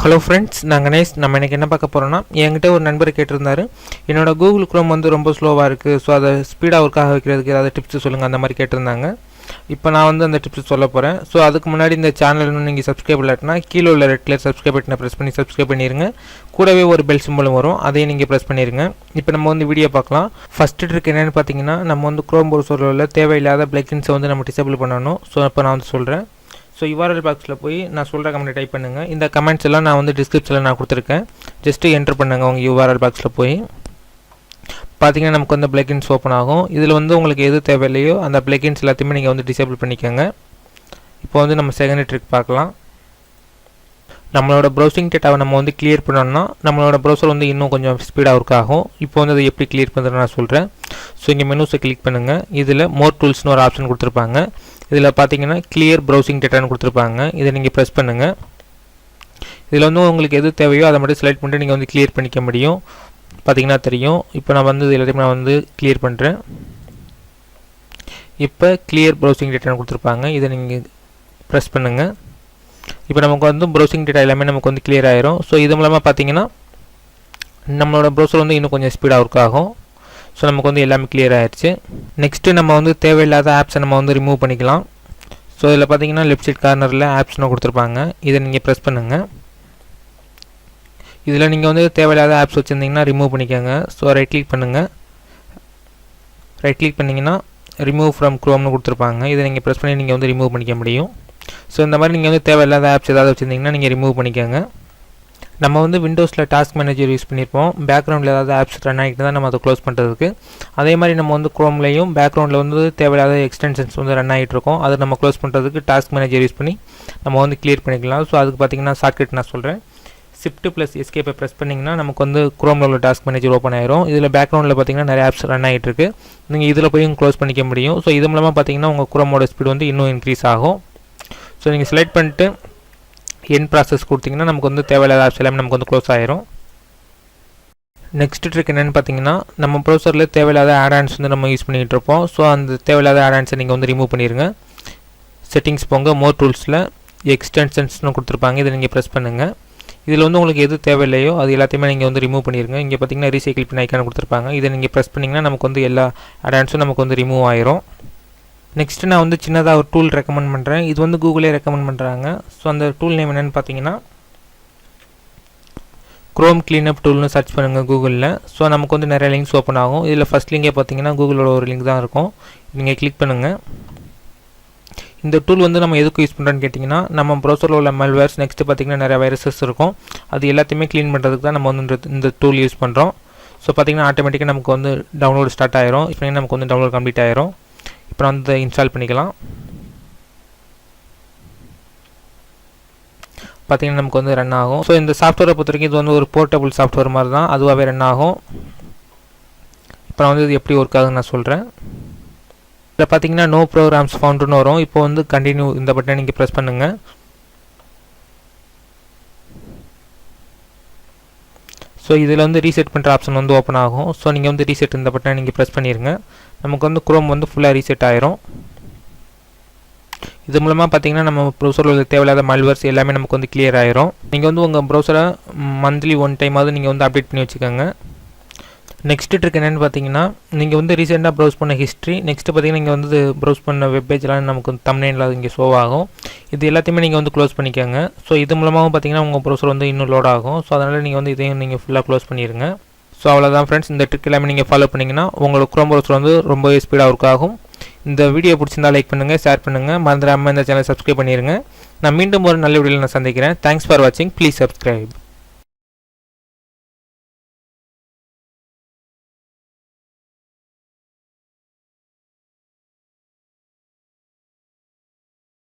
Hello friends நாங்கள் கணேஷ். நம்ம எனக்கு என்ன பார்க்க போகிறோன்னா என்கிட்ட ஒரு நண்பர் கேட்டிருந்தாரு. என்னோட கூகுள் குரோம் வந்து ரொம்ப ஸ்லோவாக இருக்குது ஸோ அதை ஸ்பீடாக ஒர்க்காக வைக்கிறதுக்கு ஏதாவது டிப்ஸ் சொல்லுங்கள் அந்த மாதிரி கேட்டிருந்தாங்க. இப்போ நான் வந்து அந்த டிப்ஸ் சொல்ல போகிறேன் ஸோ அதுக்கு முன்னாடி இந்த சேனல் இன்னும் நீங்கள் சப்ஸ்கிரைப் இல்லாட்டினா கீழே உள்ள ரெட் கலர் சப்ஸ்கிரைப் பட்டனை ப்ரெஸ் பண்ணி சப்ஸ்கிரைப் பண்ணிடுங்க கூடவே ஒரு பெல் சிம்பிளும் வரும். அதையும் நீங்கள் ப்ரெஸ் பண்ணிடுங்க இப்போ நம்ம வந்து வீடியோ பார்க்கலாம். ஃபஸ்ட்டு ட்ரிக் என்னென்னு பார்த்தீங்கன்னா நம்ம வந்து குரோம் ப்ரௌசரில் உள்ள தேவையில்லாத பிளக்கின்ஸை வந்து நம்ம டிசேபிள் பண்ணணும். ஸோ இப்போ நான் வந்து சொல்கிறேன் ஸோ யூஆர்எல் பாக்ஸில் போய் நான் சொல்கிற கமெண்ட் டைப் பண்ணுங்கள் இந்த கமெண்ட்ஸ் எல்லாம் நான் வந்து டிஸ்கிரிப்ஷனில் நான் கொடுத்துருக்கேன். ஜஸ்ட்டு என்ட்ரு பண்ணுங்கள் உங்கள் யூஆர்எல் பாக்ஸில் போய். பார்த்தீங்கன்னா நமக்கு வந்து பிளக்கின்ஸ் ஓப்பன் ஆகும். இதில் வந்து உங்களுக்கு எது தேவையில்லையோ அந்த பிளக்கின்ஸ் எல்லாத்தையுமே நீங்கள் வந்து டிசேபிள் பண்ணிக்கோங்க. இப்போ வந்து நம்ம செகண்ட் ட்ரிக் பார்க்கலாம். நம்மளோட ப்ரௌசிங் டேட்டாவை நம்ம வந்து கிளியர் பண்ணோம்னா நம்மளோட ப்ரௌசர் வந்து இன்னும் கொஞ்சம் ஸ்பீடாக ஒர்க் ஆகும். இப்போ வந்து அதை எப்படி கிளியர் பண்ணுறது நான் சொல்கிறேன் ஸோ இங்கே மெனுஸை கிளிக் பண்ணுங்கள் இதில் மோர் டூல்ஸ்னு ஒரு ஆப்ஷன் கொடுத்துருப்பாங்க. இதில் பார்த்தீங்கன்னா கிளியர் ப்ரௌசிங் டேட்டான்னு கொடுத்துருப்பாங்க. இதை நீங்கள் ப்ரெஸ் பண்ணுங்கள் இதில் வந்து உங்களுக்கு எது தேவையோ அதை மட்டும் செலக்ட் பண்ணிட்டு நீங்கள் வந்து கிளியர் பண்ணிக்க முடியும். பார்த்தீங்கன்னா தெரியும். இப்போ நான் வந்து எல்லாத்தையும் நான் வந்து கிளியர் பண்ணுறேன் இப்போ கிளியர் ப்ரௌசிங் டேட்டான்னு கொடுத்துருப்பாங்க. இதை நீங்கள் ப்ரெஸ் பண்ணுங்கள் இப்போ நமக்கு வந்து ப்ரௌசிங் டேட்டா எல்லாமே நமக்கு வந்து கிளியர் ஆயிரும். ஸோ இது மூலமாக பார்த்தீங்கன்னா நம்மளோட ப்ரௌசர் வந்து இன்னும் கொஞ்சம் ஸ்பீடாக ஒர்க் ஆகும். ஸோ நமக்கு வந்து எல்லாமே கிளியர் ஆகிடுச்சு நெக்ஸ்ட்டு நம்ம வந்து தேவையில்லாத ஆப்ஸை நம்ம வந்து ரிமூவ் பண்ணிக்கலாம். ஸோ இதில் பார்த்தீங்கன்னா லெஃப்ட் சைட் கார்னரில் ஆப்ஸ்னு கொடுத்துருப்பாங்க. இதை நீங்கள் ப்ரெஸ் பண்ணுங்கள் இதில் நீங்கள் வந்து தேவையில்லாத ஆப்ஸ் வச்சுருந்தீங்கன்னா ரிமூவ் பண்ணிக்கோங்க. ஸோ ரைட் கிளிக் பண்ணுங்கள் ரைட் கிளிக் பண்ணிங்கன்னா ரிமூவ் ஃப்ரம் க்ரோம்னு கொடுத்துருப்பாங்க. இதை நீங்கள் ப்ரெஸ் பண்ணி நீங்கள் வந்து ரிமூவ் பண்ணிக்க முடியும். ஸோ இந்த மாதிரி நீங்கள் வந்து தேவையில்லாத ஆப்ஸ் ஏதாவது வச்சுருந்தீங்கன்னா நீங்கள் ரிமூவ் பண்ணிக்கோங்க. நம்ம வந்து விண்டோஸில் டாஸ்க் மேனேஜர் யூஸ் பண்ணியிருப்போம் பேக்ரவுண்டில் ஏதாவது ஆப்ஸ் ரன் ஆகிட்டு தான் நம்ம அதை க்ளோஸ் பண்ணுறதுக்கு அதே மாதிரி நம்ம வந்து குரோம்லேயும் பேக்ரவுண்டில் வந்து தேவையில்லாத எக்ஸ்டென்ஷன்ஸ் வந்து ரன் ஆகிட்டு இருக்கும். அதை நம்ம க்ளோஸ் பண்ணுறதுக்கு டாஸ்க் மேனேஜர் யூஸ் பண்ணி நம்ம வந்து கிளியர் பண்ணிக்கலாம். ஸோ அதுக்கு பார்த்தீங்கன்னா ஷார்ட்கட் நான் சொல்கிறேன் ஷிஃப்ட் ப்ளஸ் எஸ்கேப்பை ப்ரெஸ் பண்ணிங்கன்னா நமக்கு வந்து குரோமில் உள்ள டாஸ்க் மேனேஜர் ஓப்பன் ஆயிரும். இதில் பேக்ரவுண்டில் பார்த்தீங்கன்னா நிறைய ஆப்ஸ் ரன் ஆகிட்டு இருக்கு. நீங்கள் இதில் போய் க்ளோஸ் பண்ணிக்க முடியும். ஸோ இது மூலமாக பார்த்தீங்கன்னா உங்கள் குரோமோட ஸ்பீடு வந்து இன்னும் இன்க்ரீஸ் ஆகும். ஸோ நீங்கள் செலக்ட் பண்ணிட்டு என் ப்ராசஸ் கொடுத்தீங்கன்னா நமக்கு வந்து தேவையில்லாத ஆப்ஸ் எல்லாமே நமக்கு வந்து க்ளோஸ் ஆயிரும். நெக்ஸ்ட் ட்ரிக் என்னென்னு பார்த்தீங்கன்னா நம்ம ப்ரௌசரில் தேவையில்லாத ஆட் வந்து நம்ம யூஸ் பண்ணிகிட்டு இருப்போம். ஸோ அந்த தேவையில்லாத ஆட் நீங்கள் வந்து ரிமூவ் பண்ணிடுங்க செட்டிங்ஸ் போங்க மோர் டூல்ஸில் எக்ஸ்டென்ஷன்ஸ்னு கொடுத்துருப்பாங்க இதை நீங்கள் ப்ரெஸ் பண்ணுங்கள் இதில் வந்து உங்களுக்கு எது தேவையில்லையோ அது எல்லாத்தையுமே நீங்கள் வந்து ரிமூவ் பண்ணிடுங்க இங்கே பார்த்தீங்கன்னா ரீசைக்கிள் பின் ஐக்கான கொடுத்துருப்பாங்க. இதை நீங்கள் ப்ரெஸ் பண்ணிங்கன்னா நமக்கு வந்து எல்லா ஆட் நமக்கு வந்து ரிமூவ் ஆயிரும். நெக்ஸ்ட்டு நான் வந்து சின்னதாக ஒரு டூல் ரெக்கமெண்ட் பண்ணுறேன் இது வந்து கூகுளே ரெக்கமெண்ட் பண்ணுறாங்க ஸோ அந்த டூல் நேம் என்னென்னு பார்த்தீங்கன்னா க்ரோம் க்ளீனப் டூல்னு சர்ச் பண்ணுங்கள் கூகுளில் ஸோ நமக்கு வந்து நிறைய லிங்க்ஸ் ஓப்பன் ஆகும். இதில் ஃபஸ்ட் லிங்கே பார்த்தீங்கன்னா கூகுளோட ஒரு லிங்க் தான் இருக்கும். நீங்கள் கிளிக் பண்ணுங்கள் இந்த டூல் வந்து நம்ம எதுக்கு யூஸ் பண்ணுறோன்னு கேட்டிங்கன்னா நம்ம ப்ரௌசரில் உள்ள மெல்வேர்ஸ் நெக்ஸ்ட்டு பார்த்திங்கன்னா நிறைய வைரஸஸ் இருக்கும். அது எல்லாத்தையுமே க்ளீன் பண்ணுறதுக்கு தான் நம்ம வந்து இந்த டூல் யூஸ் பண்ணுறோம் ஸோ பார்த்திங்கன்னா ஆட்டோமேட்டிக்காக நமக்கு வந்து டவுன்லோட் ஸ்டார்ட் ஆயிரும். இப்போ நமக்கு வந்து டவுன்லோட் கம்ப்ளீட் ஆயிரும். இப்போ வந்து இன்ஸ்டால் பண்ணிக்கலாம். பார்த்திங்கன்னா நமக்கு வந்து ரன் ஆகும். ஸோ இந்த சாஃப்ட்வேரை பொறுத்த வரைக்கும் இது வந்து ஒரு போர்ட்டபுள் சாஃப்ட்வேர் மாதிரி தான் அதுவாகவே ரன் ஆகும். இப்போ நான் வந்து இது எப்படி ஒர்க் ஆகுதுன்னு நான் சொல்கிறேன் இதில் பார்த்தீங்கன்னா நோ ப்ரோக்ராம்ஸ் ஃபவுண்டுன்னு வரும். இப்போ வந்து கண்டினியூ இந்த பட்டனை நீங்கள் ப்ரெஸ் பண்ணுங்கள் ஸோ இதில் வந்து ரீசெட் பண்ணுற ஆப்ஷன் வந்து ஓப்பன் ஆகும். ஸோ நீங்கள் வந்து ரீசெட் இந்த பட்டனை நீங்கள் ப்ரெஸ் பண்ணிடுங்க நமக்கு வந்து குரோம் வந்து ஃபுல்லாக ரீசெட் ஆயிரும். இது மூலமாக பார்த்தீங்கன்னா நம்ம ப்ரௌசரில் உள்ள தேவையில்லாத மல்வர்ஸ் எல்லாமே நமக்கு வந்து கிளியர் ஆயிரும். நீங்கள் வந்து உங்கள் ப்ரௌசரை மந்த்லி ஒன் டைமாவது நீங்கள் வந்து அப்டேட் பண்ணி வச்சுக்கோங்க. நெக்ஸ்ட் ட்ரிக் என்னென்னு பார்த்தீங்கன்னா நீங்கள் வந்து ரீசெண்டாக ப்ரௌஸ் பண்ண ஹிஸ்ட்ரி நெக்ஸ்ட்டு பார்த்தீங்கன்னா நீங்கள் வந்து ப்ரௌஸ் பண்ண வெப்பேஜ்லாம் நமக்கு வந்து தமிழ்நில இங்கே ஷோ ஆகும். இது எல்லாத்தையுமே நீங்கள் வந்து க்ளோஸ் பண்ணிக்கோங்க. ஸோ இது மூலமாகவும் பார்த்தீங்கன்னா உங்கள் ப்ரௌசர் வந்து இன்னும் லோட் ஆகும். ஸோ அதனால் நீங்கள் வந்து இதையும் நீங்கள் ஃபுல்லாக க்ளோஸ் பண்ணிடுங்க ஸோ அவ்வளோதான் ஃப்ரெண்ட்ஸ் இந்த ட்ரிக் எல்லாமே நீங்கள் ஃபாலோ பண்ணிங்கன்னா உங்களுக்கு குரோம் ப்ரௌசர் வந்து ரொம்பவே ஸ்பீடாக ஒர்க் ஆகும். இந்த வீடியோ பிடிச்சிருந்தா லைக் பண்ணுங்கள் ஷேர் பண்ணுங்கள் மறந்துடாமல் இந்த சேனல் சப்ஸ்கிரைப் பண்ணிடுங்க நான் மீண்டும் ஒரு நல்ல வீடியோவில் நான் சந்திக்கிறேன். தேங்க்ஸ் ஃபார் வாட்சிங் ப்ளீஸ் சப்ஸ்கிரைப்